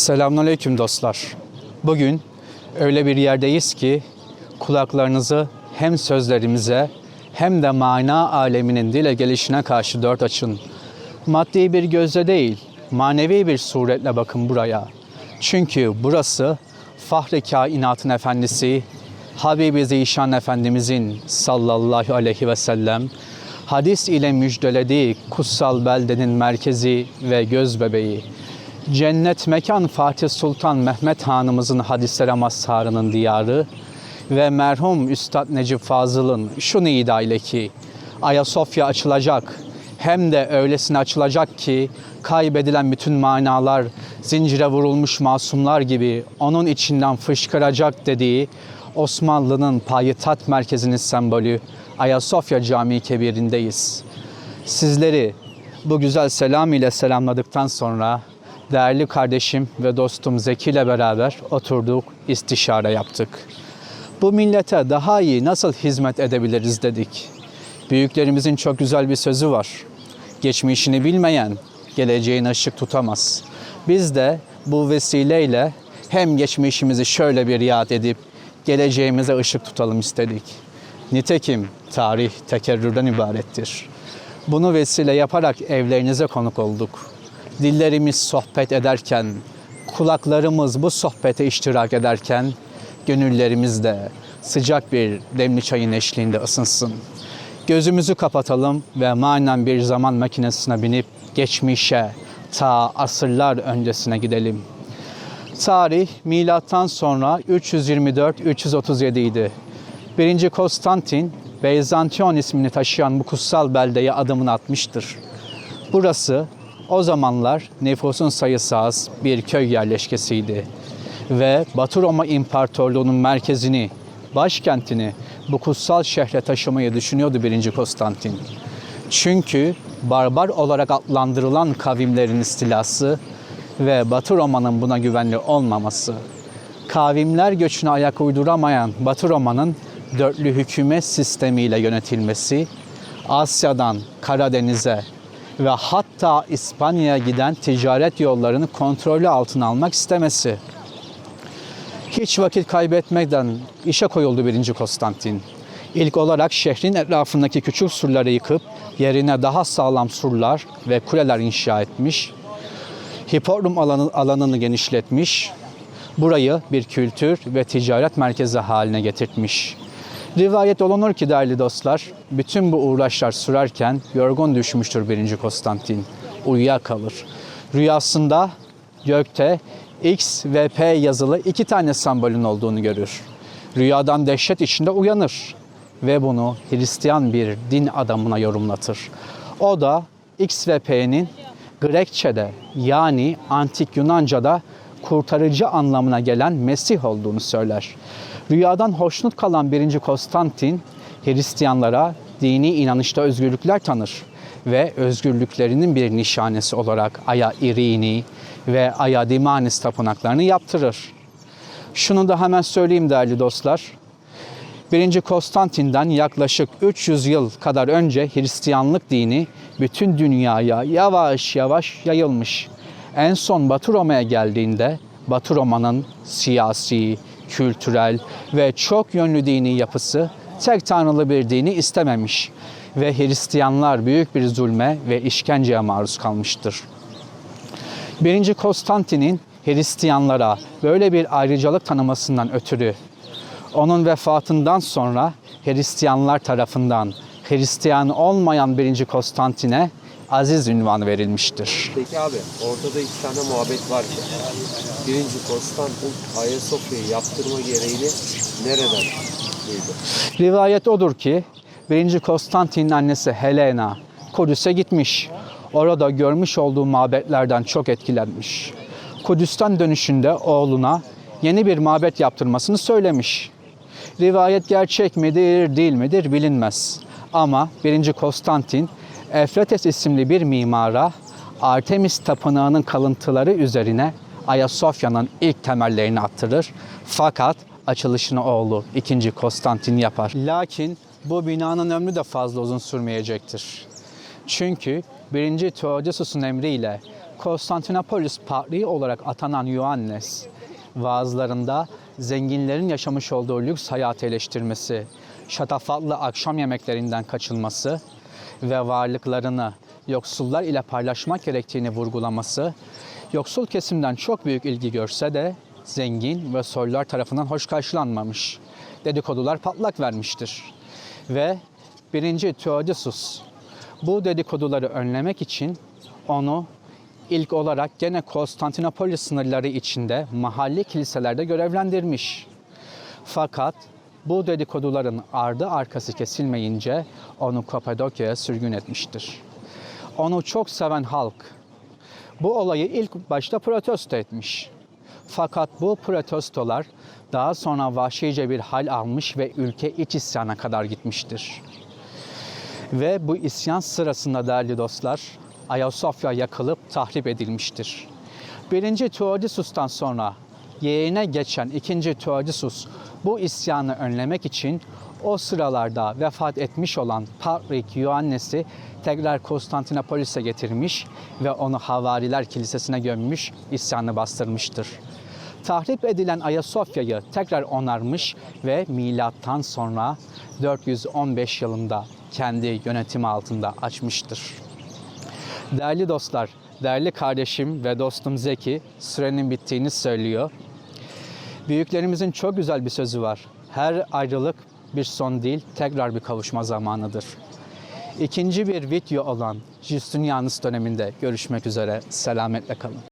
Selamünaleyküm dostlar. Bugün öyle bir yerdeyiz ki kulaklarınızı hem sözlerimize hem de mana aleminin dile gelişine karşı dört açın. Maddi bir gözle değil, manevi bir suretle bakın buraya. Çünkü burası Fahri Kainatın Efendisi Habibi Zişan Efendimizin sallallahu aleyhi ve sellem hadis ile müjdelediği kutsal beldenin merkezi ve göz bebeği. Cennet mekan Fatih Sultan Mehmet Hanımızın hadislere mazharının diyarı ve merhum Üstad Necip Fazıl'ın şu nida ile ki Ayasofya açılacak hem de öylesine açılacak ki kaybedilen bütün manalar zincire vurulmuş masumlar gibi onun içinden fışkıracak dediği Osmanlı'nın payitaht merkezinin sembolü Ayasofya Camii Kebir'indeyiz. Sizleri bu güzel selam ile selamladıktan sonra değerli kardeşim ve dostum Zeki ile beraber oturduk, istişare yaptık. Bu millete daha iyi nasıl hizmet edebiliriz dedik. Büyüklerimizin çok güzel bir sözü var. Geçmişini bilmeyen geleceğin ışık tutamaz. Biz de bu vesileyle hem geçmişimizi şöyle bir yad edip geleceğimize ışık tutalım istedik. Nitekim tarih tekerrürden ibarettir. Bunu vesile yaparak evlerinize konuk olduk. Dillerimiz sohbet ederken, kulaklarımız bu sohbete iştirak ederken, gönüllerimiz de sıcak bir demli çayın eşliğinde ısınsın. Gözümüzü kapatalım ve manen bir zaman makinesine binip geçmişe, ta asırlar öncesine gidelim. Tarih milattan sonra 324-337 idi. 1. Konstantin Beyzantiyon ismini taşıyan bu kutsal beldeye adımını atmıştır. Burası o zamanlar nüfusun sayısı az bir köy yerleşkesiydi. Ve Batı Roma İmparatorluğu'nun merkezini, başkentini bu kutsal şehre taşımayı düşünüyordu 1. Konstantin. Çünkü barbar olarak adlandırılan kavimlerin istilası ve Batı Roma'nın buna güvenli olmaması, kavimler göçüne ayak uyduramayan Batı Roma'nın dörtlü hükümet sistemiyle yönetilmesi, Asya'dan Karadeniz'e ve hatta İspanya'ya giden ticaret yollarını kontrolü altına almak istemesi. Hiç vakit kaybetmeden işe koyuldu 1. Konstantin. İlk olarak şehrin etrafındaki küçük surları yıkıp yerine daha sağlam surlar ve kuleler inşa etmiş. Hipodrom alanı, alanını genişletmiş. Burayı bir kültür ve ticaret merkezi haline getirtmiş. Rivayet olunur ki değerli dostlar, bütün bu uğraşlar sürerken yorgun düşmüştür 1. Konstantin. Uyuyakalır. Rüyasında gökte X ve P yazılı iki tane sembolün olduğunu görür. Rüyadan dehşet içinde uyanır ve bunu Hristiyan bir din adamına yorumlatır. O da X ve P'nin Grekçe'de yani antik Yunanca'da kurtarıcı anlamına gelen Mesih olduğunu söyler. Rüyadan hoşnut kalan 1. Konstantin Hristiyanlara dini inanışta özgürlükler tanır ve özgürlüklerinin bir nişanesi olarak Aya İrini ve Aya Dimanis tapınaklarını yaptırır. Şunu da hemen söyleyeyim değerli dostlar. 1. Konstantin'den yaklaşık 300 yıl kadar önce Hristiyanlık dini bütün dünyaya yavaş yavaş yayılmış. En son Batı Roma'ya geldiğinde Batı Roma'nın siyasi, kültürel ve çok yönlü dini yapısı tek tanrılı bir dini istememiş ve Hristiyanlar büyük bir zulme ve işkenceye maruz kalmıştır. 1. Konstantin'in Hristiyanlara böyle bir ayrıcalık tanımasından ötürü onun vefatından sonra Hristiyanlar tarafından Hristiyan olmayan 1. Konstantin'e aziz ünvanı verilmiştir. Peki abi ortada iki tane muhabbet var ki. Birinci Konstantin Ayasofya'yı yaptırma gereğini nereden duydu? Rivayet odur ki 1. Konstantin'in annesi Helena Kudüs'e gitmiş. Orada görmüş olduğu mabetlerden çok etkilenmiş. Kudüs'ten dönüşünde oğluna yeni bir mabet yaptırmasını söylemiş. Rivayet gerçek midir, değil midir bilinmez. Ama 1. Konstantin Efrates isimli bir mimara Artemis Tapınağı'nın kalıntıları üzerine Ayasofya'nın ilk temellerini attırır. Fakat açılışını oğlu 2. Konstantin yapar. Lakin bu binanın ömrü de fazla uzun sürmeyecektir. Çünkü 1. Theodosius'un emriyle Konstantinopolis Patriği olarak atanan Ioannes, vaazlarında zenginlerin yaşamış olduğu lüks hayatı eleştirmesi, şatafatlı akşam yemeklerinden kaçılması ve varlıklarını yoksullar ile paylaşmak gerektiğini vurgulaması, yoksul kesimden çok büyük ilgi görse de zengin ve soylular tarafından hoş karşılanmamış. Dedikodular patlak vermiştir. Ve 1. Theodosius bu dedikoduları önlemek için onu ilk olarak gene Konstantinopolis sınırları içinde mahalli kiliselerde görevlendirmiş. Fakat bu dedikoduların ardı arkası kesilmeyince onu Kapadokya'ya sürgün etmiştir. Onu çok seven halk bu olayı ilk başta protesto etmiş. Fakat bu protestolar daha sonra vahşice bir hal almış ve ülke iç isyana kadar gitmiştir. Ve bu isyan sırasında değerli dostlar Ayasofya yakılıp tahrip edilmiştir. Birinci Theodosius'tan sonra yeğene geçen ikinci Theodosius bu isyanı önlemek için o sıralarda vefat etmiş olan Patrik Ioannes'i tekrar Konstantinopolis'e getirmiş ve onu Havariler Kilisesi'ne gömmüş, isyanı bastırmıştır. Tahrip edilen Ayasofya'yı tekrar onarmış ve milattan sonra 415 yılında kendi yönetimi altında açmıştır. Değerli dostlar, değerli kardeşim ve dostum Zeki sürenin bittiğini söylüyor. Büyüklerimizin çok güzel bir sözü var. Her ayrılık bir son değil, tekrar bir kavuşma zamanıdır. İkinci bir video olan Justinianus döneminde görüşmek üzere. Selametle kalın.